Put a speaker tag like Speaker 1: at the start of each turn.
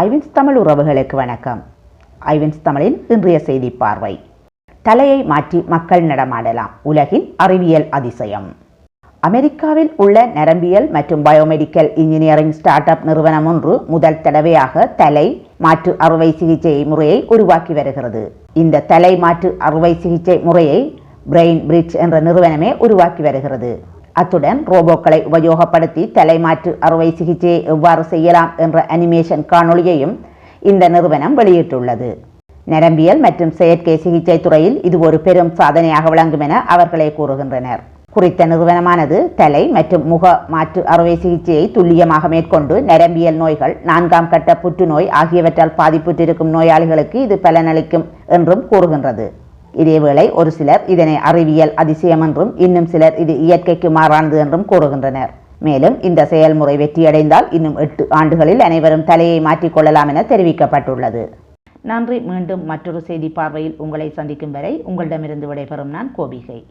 Speaker 1: ஐவின்ஸ் தமிழ் உறவுகளுக்கு வணக்கம். ஐவின்ஸ் தமிழின் இன்றைய செய்தி பார்வை. தலையை மாற்றி மக்கள் நடமாடலாம். உலகின் அறிவியல் அதிசயம். அமெரிக்காவில் உள்ள நரம்பியல் மற்றும் பயோமெடிக்கல் இன்ஜினியரிங் ஸ்டார்ட் அப் நிறுவனம் ஒன்று முதல் தடவையாக தலை மாற்று அறுவை சிகிச்சை முறையை உருவாக்கி வருகிறது. இந்த தலை மாற்று அறுவை சிகிச்சை முறையை பிரெயின் பிரிட்ஜ் என்ற நிறுவனமே உருவாக்கி வருகிறது. அத்துடன் ரோபோக்களை உபயோகப்படுத்தி தலைமாற்று அறுவை சிகிச்சையை எவ்வாறு செய்யலாம் என்ற அனிமேஷன் காணொளியையும் இந்த நிறுவனம் வெளியிட்டுள்ளது. நரம்பியல் மற்றும் செயற்கை சிகிச்சை துறையில் இது ஒரு பெரும் சாதனையாக விளங்கும் என அவர்களே கூறுகின்றனர். குறித்த நிறுவனமானது தலை மற்றும் முக மாற்று அறுவை சிகிச்சையை துல்லியமாக மேற்கொண்டு நரம்பியல் நோய்கள் நான்காம் கட்ட புற்றுநோய் ஆகியவற்றால் பாதிப்புற்றிருக்கும் நோயாளிகளுக்கு இது பலனளிக்கும் என்றும் கூறுகின்றது. இதேவேளை ஒரு சிலர் இதனை அறிவியல் அதிசயம் என்றும் இன்னும் சிலர் இது இயற்கைக்கு மாறானது என்றும் கூறுகின்றனர். மேலும் இந்த செயல்முறை வெற்றியடைந்தால் இன்னும் எட்டு ஆண்டுகளில் அனைவரும் தலையை மாற்றிக்கொள்ளலாம் என தெரிவிக்கப்பட்டுள்ளது. நன்றி. மீண்டும் மற்றொரு செய்தி பார்வையில் உங்களை சந்திக்கும் வரை உங்களிடமிருந்து விடைபெறும் நான் கோபிகை.